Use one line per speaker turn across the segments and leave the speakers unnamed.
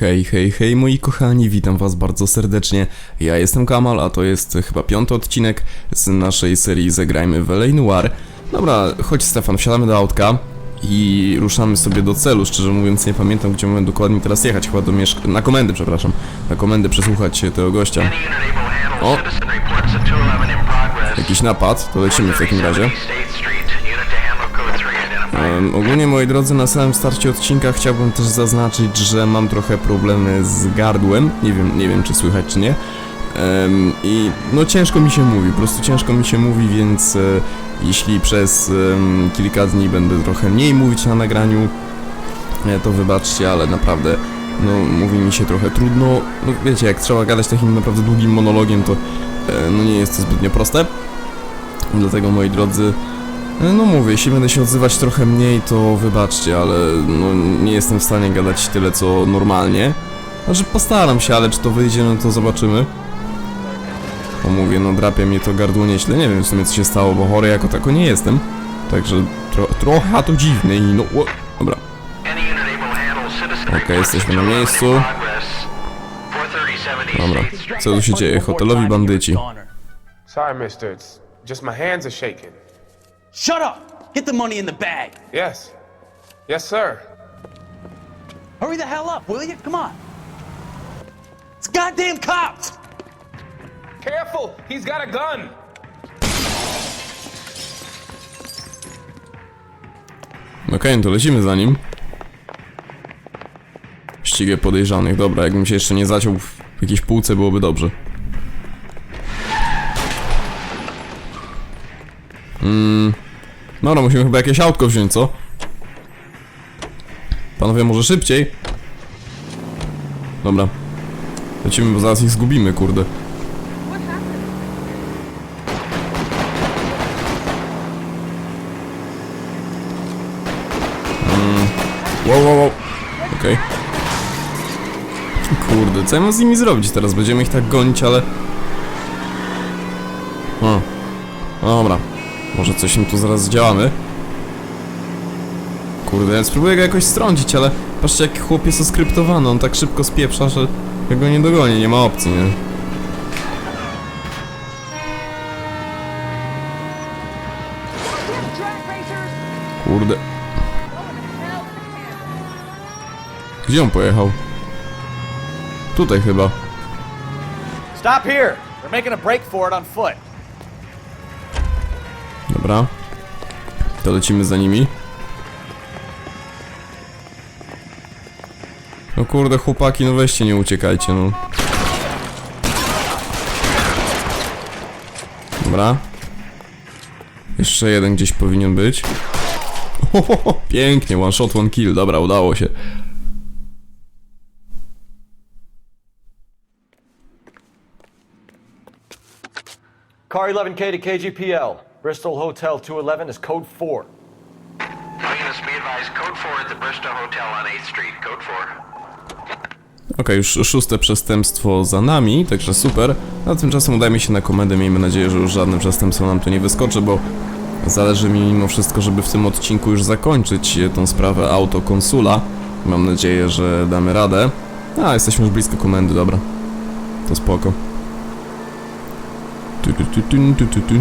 Hej, hej, hej moi kochani, witam was bardzo serdecznie. Ja jestem Kamal, a to jest chyba piąty odcinek z naszej serii Zagrajmy w LA Noir. Dobra, chodź Stefan, wsiadamy do autka i ruszamy sobie do celu. Szczerze mówiąc nie pamiętam gdzie mamy dokładnie teraz jechać, chyba do mieszk... na komendę, przepraszam. Na komendę przesłuchać tego gościa. O! Jakiś napad, to lecimy w takim razie. Em, ogólnie moi drodzy, na samym starcie odcinka chciałbym też zaznaczyć, że mam trochę problemy z gardłem. Nie wiem, nie wiem czy słychać czy nie. Em, I no ciężko mi się mówi, po prostu ciężko mi się mówi, więc e, jeśli przez em, kilka dni będę trochę mniej mówić na nagraniu, e, to wybaczcie, ale naprawdę no mówi mi się trochę trudno. No wiecie, jak trzeba gadać takim naprawdę długim monologiem, to e, no nie jest to zbytnio proste. Dlatego moi drodzy, E, No mówię, jeśli będę się odzywać trochę mniej, to wybaczcie, ale no, nie jestem w stanie gadać tyle co normalnie. Znaczy postaram się, ale czy to wyjdzie, no to zobaczymy. Bo mówię, no drapia mnie to gardło nieźle, nie wiem w sumie co się stało, bo chory jako tako nie jestem. Także tro, trochę to dziwne i no... O, dobra.
Okej, jesteśmy na miejscu.
Dobra. Co tu się dzieje? Hotelowi bandyci.
Sorry, mister. It's just my hands are shaking.
Shut up! Get the money in the bag.
Yes. Yes, sir.
Hurry the hell up, will you? Come on. It's goddamn cops!
Careful! He's got a gun!
Okej, no to lecimy za nim. Ścigę podejrzanych. Dobra, jakbym się jeszcze nie zaciął w jakiejś półce, byłoby dobrze. Mm. Dobra, musimy chyba jakieś autko wziąć, co? Panowie, może szybciej? Dobra. Lecimy, bo zaraz ich zgubimy, kurde. Wow, wow, wow. Okej. Kurde, co ja mam z nimi zrobić teraz? Będziemy ich tak gonić, ale... O. Dobra. Może coś im tu zaraz zdziałamy. Kurde, spróbuję go jakoś strącić, ale patrzcie jak chłop jest oskryptowany, on tak szybko spieprza, że ja go nie dogonię, nie ma opcji, nie? Kurde. Gdzie on pojechał? Tutaj chyba.
Stop here. They're making a break for it on foot.
Dobra. To lecimy za nimi. No kurde, chłopaki, no weźcie, nie uciekajcie, no. Dobra. Jeszcze jeden gdzieś powinien być. Ohoho, pięknie, one shot, one kill. Dobra, udało się.
Car 11K to KGPL. Bristol Hotel 211 is code 4.
Units be advised, code 4 at the Bristol Hotel on 8th Street, code 4.
Okej, już szóste przestępstwo za nami, także super. A tymczasem udajmy się na komendę, miejmy nadzieję, że już żadne przestępstwo nam tu nie wyskoczy, bo zależy mi mimo wszystko, żeby w tym odcinku już zakończyć tą sprawę autokonsula. Mam nadzieję, że damy radę. A, jesteśmy już blisko komendy, dobra. To spoko. Tu, tu, tu, tun, tu, tu, tun.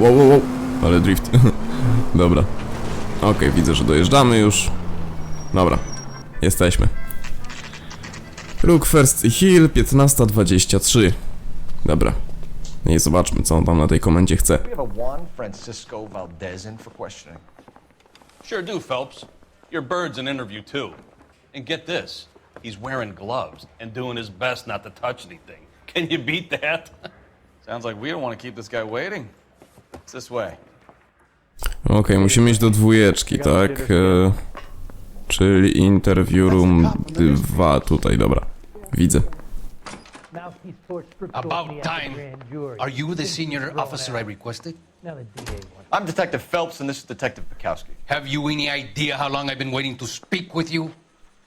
Wow, wow, wow. Ale drift. dobra. Okej, widzę, że dojeżdżamy już. Dobra, jesteśmy. Rook First Hill, 15.23. Dobra. No I zobaczmy, co on tam na tej komendzie chce.
Francisco Valdez in for questioning.
Sure do, Phelps. Your bird's an interview, too. And get this he's wearing gloves and doing his best not to touch anything. Can you beat that?
Sounds like we don't want to keep this guy waiting. It's this way.
Okej, musimy iść do dwójeczki, tak? E, czyli interview room 2, tutaj, dobra. Widzę.
About time. Are you the senior officer I requested?
I'm Detective Phelps, and this is Detective Bukowski.
Have you any idea how long I've been waiting to speak with you?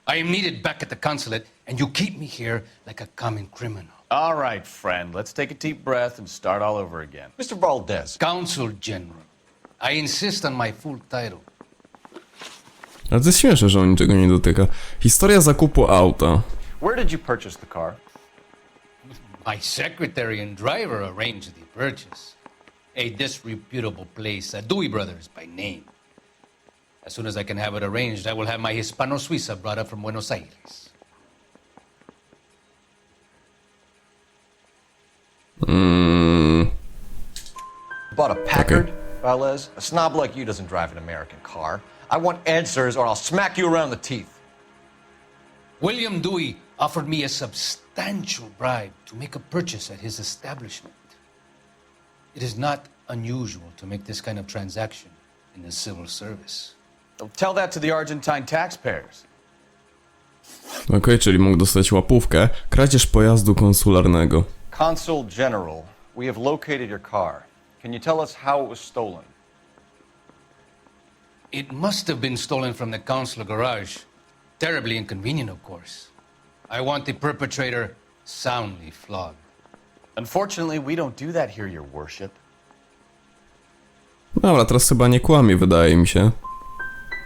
I am needed back at the consulate, and you keep me here like a common criminal.
All right, friend, let's take a deep breath and start all over again.
Mr. Valdez,
Consul General. I insist on my full title.
Ale to jest śmieszne, że on niczego nie dotyka. Historia zakupu auta.
Where did you purchase the car?
My secretary and driver arranged the purchase. A disreputable place, uh, Dewey Brothers by name. As soon as I can have it arranged, I will have my Hispano Suiza brought up from Buenos Aires.
Bought a Packard, Valez? A snob like you doesn't drive an American car. I want answers or I'll smack you around the teeth.
William Dewey offered me a substantial bribe to make a purchase at his establishment. It is not unusual to make this kind of transaction in the civil service.
Tell that to the Argentine taxpayers.
Okej, czyli mógł dostać łapówkę. Kradzież pojazdu konsularnego.
Consul General, we have located your car. Can you tell us how it was stolen?
It must have been stolen from the consular garage. Terribly inconvenient, of course. I want the perpetrator soundly flogged.
Unfortunately, we don't do that here, your worship.
Dobra, teraz chyba nie kłamie, wydaje mi się.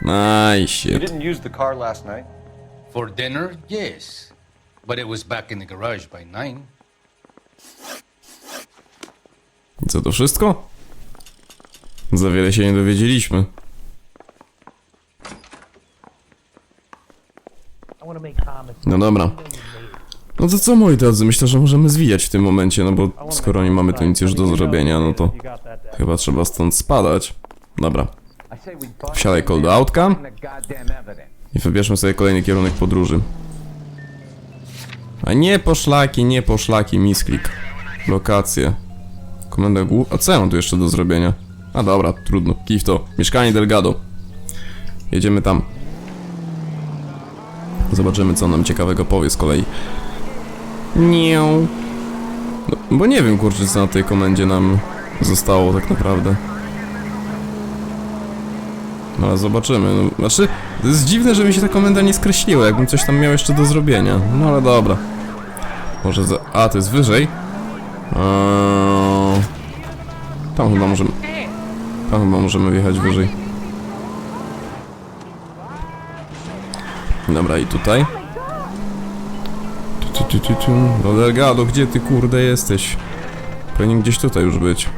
Aj,
You
shit.
didn't use the car last night?
For dinner, yes. But it was back in the garage by nine.
Co to wszystko? Za wiele się nie dowiedzieliśmy. No dobra. No to co moi drodzy, myślę, że możemy zwijać w tym momencie, no bo skoro nie mamy tu nic już do zrobienia, no to chyba trzeba stąd spadać. Dobra. Wsiadaj kol do autka i wybierzmy sobie kolejny kierunek podróży. A nie poszlaki, nie poszlaki, misklik. Lokacje. Komenda głów... A co ja mam tu jeszcze do zrobienia? A dobra, trudno. Kif to. Mieszkanie Delgado. Jedziemy tam. Zobaczymy, co nam ciekawego powie z kolei. Nie. No, bo nie wiem, kurczę, co na tej komendzie nam zostało tak naprawdę. No ale zobaczymy. No, znaczy, to jest dziwne, że mi się ta komenda nie skreśliła, jakbym coś tam miał jeszcze do zrobienia. No ale dobra. Może za... A, to jest wyżej? Eee... Tam chyba możemy... Tam chyba możemy wjechać wyżej. Dobra, i tutaj. Tu, tu, tu, tu, tu. No Delgado, gdzie ty kurde jesteś? Powinien gdzieś tutaj już być.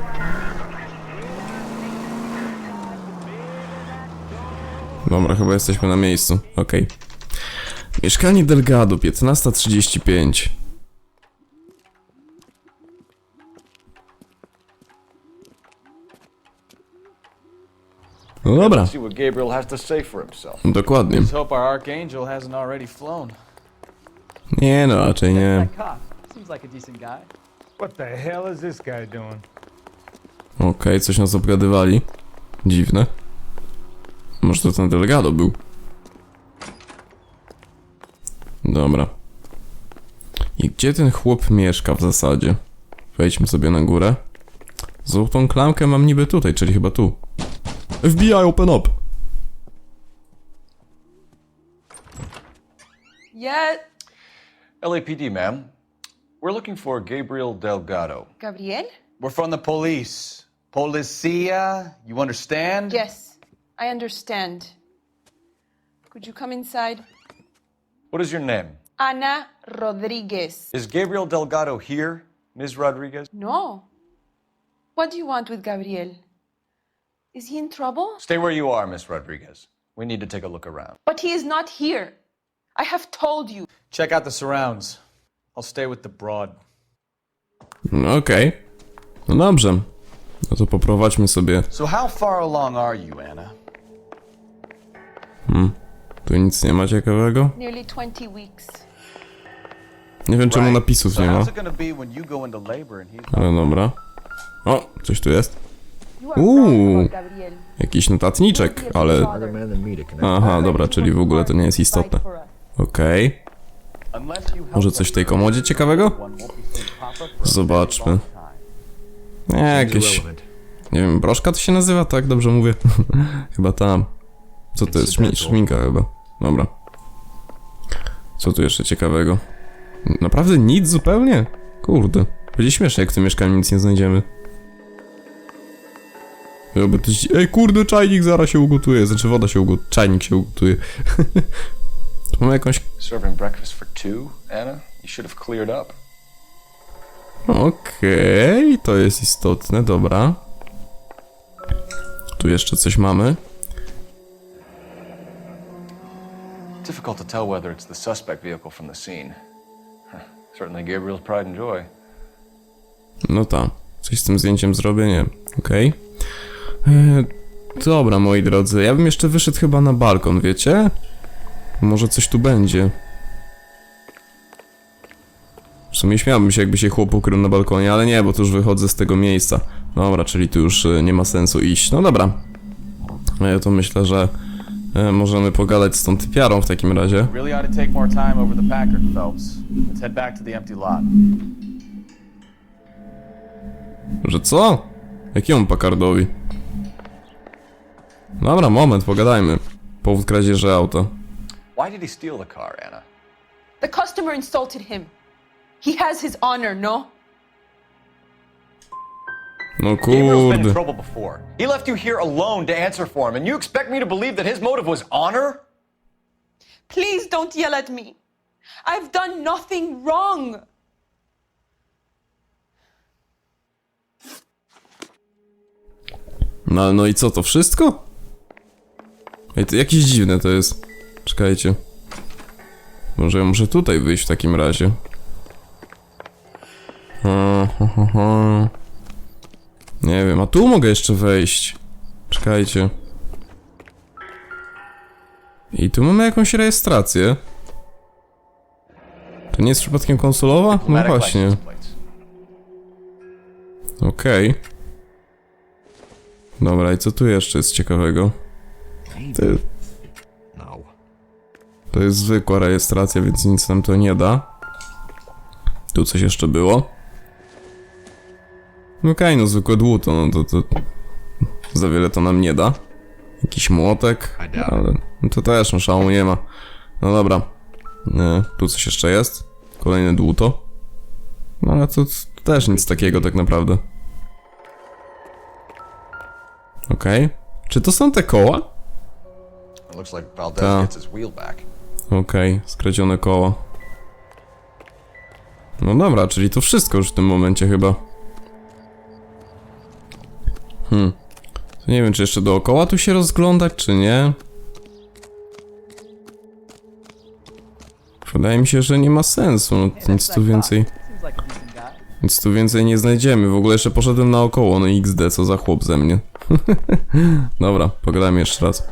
Dobra, chyba jesteśmy na miejscu. Okej. Mieszkanie Delgado, 15.35. No dobra,
See what Gabriel has to say for himself.
dokładnie.
Let's hope our archangel hasn't already flown.
Nie no, raczej nie.
Cop. Seems like a decent guy.
What the hell is this guy doing?
Okej, coś nas obgadywali. Dziwne. Może to ten Delgado był. Dobra. I gdzie ten chłop mieszka w zasadzie? Wejdźmy sobie na górę. Złotą klamkę mam niby tutaj, czyli chyba tu. FBI, open up!
Yeah,
LAPD, ma'am. We're looking for Gabriel Delgado.
Gabriel?
We're from the police. Policia, you understand?
Yes, I understand. Could you come inside?
What is your name?
Ana Rodriguez.
Is Gabriel Delgado here, Ms. Rodriguez?
No. What do you want with Gabriel? Is he in trouble?
Stay where you are, Miss Rodriguez. We need to take a look around.
But he is not here. I have told you.
Check out the surrounds. I'll stay with the broad.
No okej. No dobrze. No to poprowadźmy sobie.
So, how far along are you, Anna? Hmm.
Tu nic nie ma ciekawego.
Nearly 20 weeks.
Nie wiem czemu napisów
So,
nie ma.
it gonna be when you go into labor and he's
Ale dobra. O, coś tu jest.
Gabriel.
Jakiś notatniczek, ale... Aha, dobra, czyli w ogóle to nie jest istotne. Okej.
Help
Może coś w tej komodzie ciekawego? Zobaczmy. Nie, jakieś... Nie wiem, broszka to się nazywa? Tak, dobrze mówię? chyba tam. Co to jest? Szmi szminka chyba. Dobra. Co tu jeszcze ciekawego? Naprawdę nic zupełnie? Kurde. Będzie śmiesznie, jak w tym mieszkaniu nic nie znajdziemy. Jakby to ci- Ej, kurde, czajnik zaraz się ugotuje. Znaczy, woda się ugotuje. Czajnik się ugotuje. tu mamy jakąś...
Serving breakfast for two, Anna? You should have cleared up.
Okej, to jest istotne, dobra. Tu jeszcze coś mamy.
Difficult to tell whether it's the suspect vehicle from the scene. Certainly Gabriel's pride and joy.
No tam. Coś z tym zdjęciem zrobię, nie. Okej. E, Dobra, moi drodzy. Ja bym jeszcze wyszedł chyba na balkon, wiecie? Może coś tu będzie. W sumie śmiałbym się, jakby się chłop ukrył na balkonie, ale nie, bo tu już wychodzę z tego miejsca. Dobra, czyli tu już e, nie ma sensu iść. No dobra. E, To myślę, że e, możemy pogadać z tą typiarą w takim razie. Że co? Jakiemu Packardowi? Dobra, moment, pogadajmy. Powód kradzieży auta.
Why did he steal the car, Anna?
The customer insulted him. He has his honor, no?
No
Gabriel's been in
kurde.
trouble before. He left you here alone to answer for him, and you expect me to believe that his motive was honor?
Please don't yell at me. I've done nothing wrong.
No, no i co, to wszystko? Ej, to jakieś dziwne to jest. Czekajcie. Może ja muszę tutaj wyjść w takim razie. Ha, ha, ha, ha. Nie wiem, a tu mogę jeszcze wejść. Czekajcie. I tu mamy jakąś rejestrację. To nie jest przypadkiem konsolowa? No właśnie. Okej. Dobra, i co tu jeszcze jest ciekawego? To, to jest zwykła rejestracja, więc nic nam to nie da. Tu coś jeszcze było. Okej, no zwykłe dłuto, no to, to za wiele to nam nie da. Jakiś młotek, ale no to też no szału nie ma. No dobra. E, tu coś jeszcze jest. Kolejne dłuto. No ale to, to też nic takiego tak naprawdę. Okej. Czy to są te koła?
Looks like Valdez
Ta.
gets his wheel back.
Okej, skradzione koła. No dobra, czyli to wszystko już w tym momencie chyba. Hmm. To nie wiem, czy jeszcze dookoła tu się rozglądać, czy nie. Wydaje mi się, że nie ma sensu. No, nic tu więcej. Nic tu więcej nie znajdziemy. W ogóle jeszcze poszedłem naokoło. No XD, co za chłop ze mnie. Dobra, pogadajmy jeszcze raz.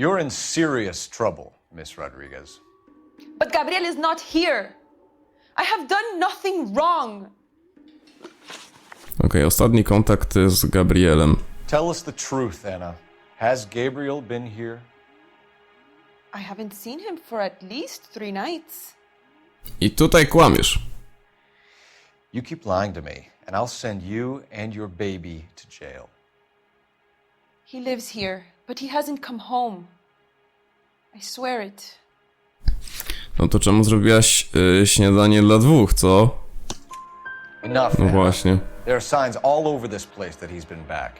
You're in serious trouble, Miss Rodriguez.
But Gabriel is not here. I have done nothing wrong.
Okej, ostatni kontakt z Gabrielem.
Tell us the truth, Anna. Has Gabriel been here?
I haven't seen him for at least three nights.
I tutaj kłamiesz.
You keep lying to me, and I'll send you and your baby to jail.
He lives here, but he hasn't come home. I swear it.
No to czemu zrobiłaś y, śniadanie dla dwóch, co?
Enough.
No
Anna.
właśnie.
There are signs all over this place that he's been back.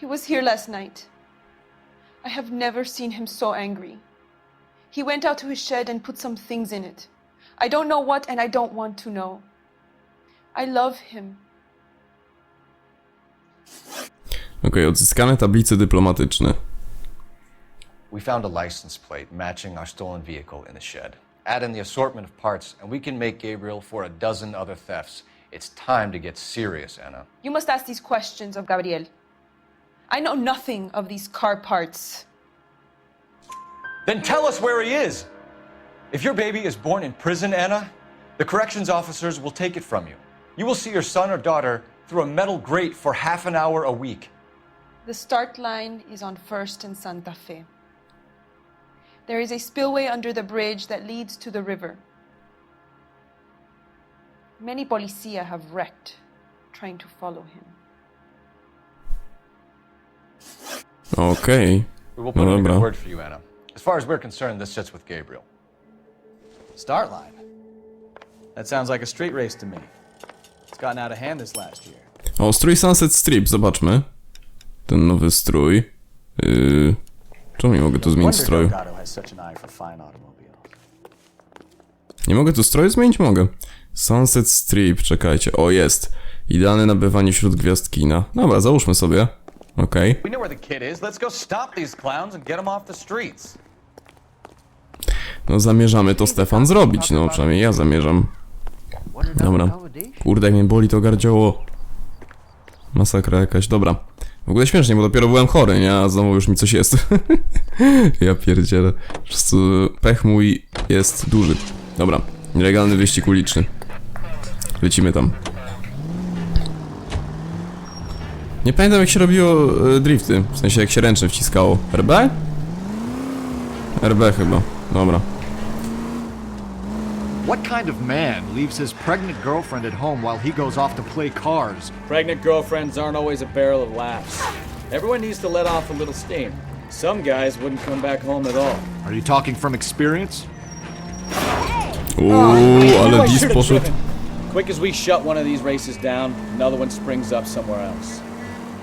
He was here last night. I have never seen him so angry. He went out to his shed and put some things in it. I don't know what, and I don't want to know. I love him.
Okej, odzyskane tablice dyplomatyczne.
We found a license plate matching our stolen vehicle in the shed. Add in the assortment of parts, and we can make Gabriel for a dozen other thefts. It's time to get serious, Anna.
You must ask these questions of Gabriel. I know nothing of these car parts.
Then tell us where he is. If your baby is born in prison, Anna, the corrections officers will take it from you. You will see your son or daughter through a metal grate for half an hour a week.
The start line is on First and Santa Fe. There is a spillway under the bridge that leads to the river. Many policia have wrecked trying to follow him.
Okej.
We will put
No
in a
dobra.
good word for you, Anna. As far as we're concerned, this sits with Gabriel.
Start line.
That sounds like a street race to me. It's gotten out of hand this last year.
Oh, o, strój Sunset Strip, zobaczmy. Ten nowy strój. Yy... Czemu nie mogę tu zmienić stroju? Nie mogę tu stroju zmienić? Mogę. Sunset Strip, czekajcie. O, jest. Idealne nabywanie wśród gwiazd kina. Dobra, załóżmy sobie. Okej.
We know where the kid is. Let's go stop these clowns and get them off the streets.
No zamierzamy to Stefan zrobić, no przynajmniej ja zamierzam. Dobra. Kurde, jak mnie boli to gardzioło. Masakra jakaś, dobra. W ogóle śmiesznie, bo dopiero byłem chory, nie? A znowu już mi coś jest. ja pierdzielę. Po prostu pech mój jest duży. Dobra, nielegalny wyścig uliczny. Lecimy tam. Nie pamiętam jak się robiło e, drifty, w sensie jak się ręcznie wciskało. RB? RB chyba, dobra.
What kind of man leaves his pregnant girlfriend at home while he goes off to play cars?
Pregnant girlfriends aren't always a barrel of laughs. Everyone needs to let off a little steam. Some guys wouldn't come back home at all.
Are you talking from experience?
Uuu, ale dis poszedł.
Quick as we shut one of these races down, another one springs up somewhere else.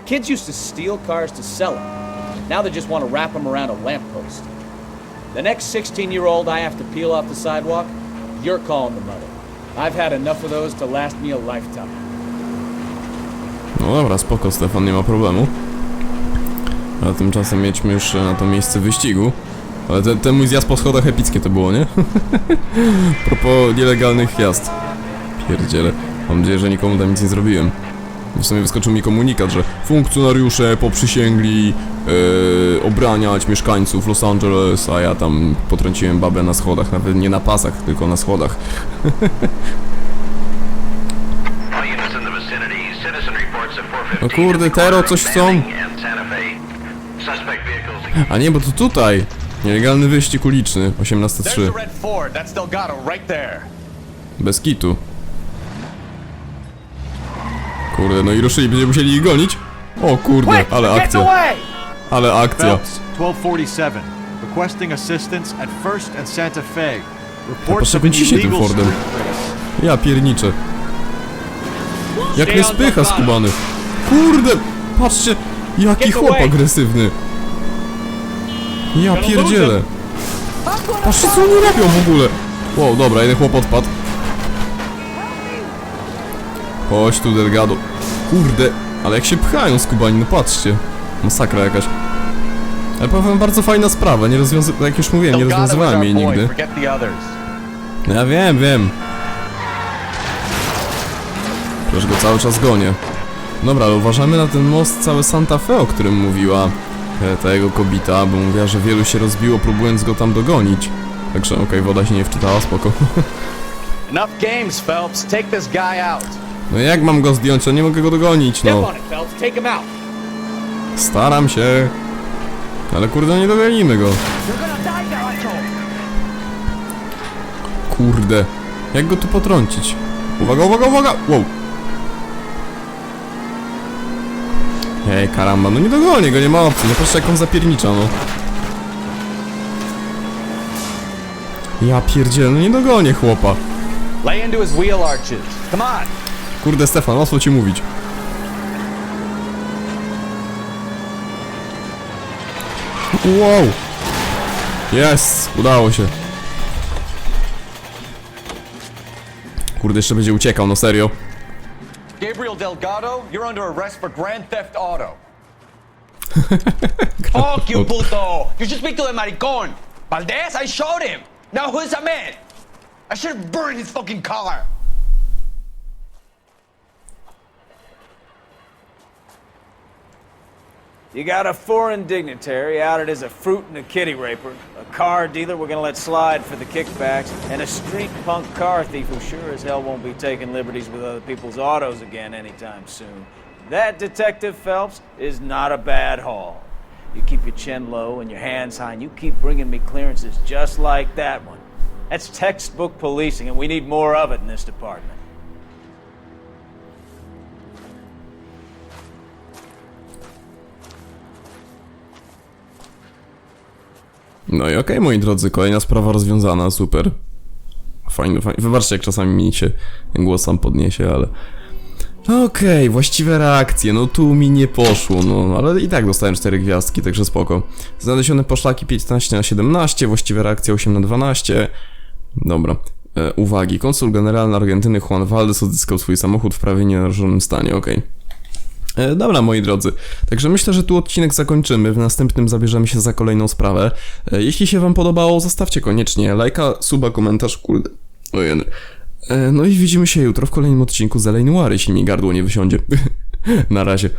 Kids used to steal cars to sell them. Now they just want to wrap them around a lamppost. The next 16 year old I have to peel off the sidewalk, you're calling the mother. I've had enough of those to last me a lifetime.
No dobra, spoko Stefan, nie ma problemu. A tymczasem jedźmy już na to miejsce wyścigu. Ale ten, ten mój zjazd po schodach epickie to było, nie? Propos nielegalnych jazd. Pierdziele. Mam nadzieję, że nikomu tam nic nie zrobiłem. W sumie wyskoczył mi komunikat, że funkcjonariusze poprzysięgli yy, obraniać mieszkańców Los Angeles, a ja tam potrąciłem babę na schodach, nawet nie na pasach, tylko na schodach.
All units in the vicinity, citizen reports at 415.
O kurde, Tero, coś chcą? A nie, bo to tutaj! Nielegalny wyścig uliczny,
There's
18.3.
the red Ford. That's Delgado right there.
Bez kitu. Kurde, no i ruszyli, będziemy musieli ich gonić? O kurde, ale akcja. Ale akcja.
Phelps, 1247. Requesting assistance at First and Santa Fe. Reports
kręcicie tym
illegal
Fordem. Ja pierniczę. Jak mnie spycha skubany. Kurde, patrzcie, jaki chłop agresywny. Ja pierdzielę. Patrzcie co oni robią w ogóle. Wow, dobra, jeden chłop odpadł. Chodź tu, Delgado. Kurde, ale jak się pchają skubani, no patrzcie. Masakra jakaś. Ale powiem, bardzo fajna sprawa, nie rozwiązy... jak już mówiłem, nie rozwiązywałem jej nigdy. No Ja wiem, wiem. Przecież go cały czas gonię. Dobra, ale uważamy na ten most cały Santa Fe, o którym mówiła e, ta jego kobita, bo mówiła, że wielu się rozbiło próbując go tam dogonić. Także okej, woda się nie wczytała, spoko.
Enough games, Phelps. Take this guy out.
No jak mam go zdjąć? Ja nie mogę go dogonić, no. Staram się. Ale kurde, nie dogonimy go. Kurde. Jak go tu potrącić? Uwaga, uwaga, uwaga! Wow. Ej, karamba, no nie dogonię go, nie ma opcji. No patrzcie jak on zapiernicza, no. Ja pierdzielę, no nie dogonię chłopa.
Lay into his wheel arches. Come on.
Kurde, Stefan, łatwo ci mówić. Wow! Jest! Udało się. Kurde, jeszcze będzie uciekał, no serio.
Gabriel Delgado, you're under arrest for grand theft auto.
Fuck you, puto! You should speak to the maricon! Valdez, I showed him! Now who's a man? I should burned his fucking car!
You got a foreign dignitary outed as a fruit and a kitty raper, a car dealer we're gonna let slide for the kickbacks, and a street punk car thief who sure as hell won't be taking liberties with other people's autos again anytime soon. That, Detective Phelps, is not a bad haul. You keep your chin low and your hands high, and you keep bringing me clearances just like that one. That's textbook policing, and we need more of it in this department.
No i okej, moi drodzy, kolejna sprawa rozwiązana, super. Fajny, fajny. Wybaczcie, jak czasami mi się głos sam podniesie, ale... Okej, właściwe reakcje, no tu mi nie poszło, no ale i tak dostałem 4 gwiazdki, także spoko. Znalezione poszlaki 15 na 17, właściwe reakcje 8 na 12. Dobra. E, uwagi, konsul generalny Argentyny Juan Valdez odzyskał swój samochód w prawie nienaruszonym stanie, okej. E, Dobra, moi drodzy. Także myślę, że tu odcinek zakończymy. W następnym zabierzemy się za kolejną sprawę. E, Jeśli się Wam podobało, zostawcie koniecznie lajka, suba, komentarz, kurde. Ojej. E, No i widzimy się jutro w kolejnym odcinku z Noir, jeśli mi gardło nie wysiądzie. Na razie.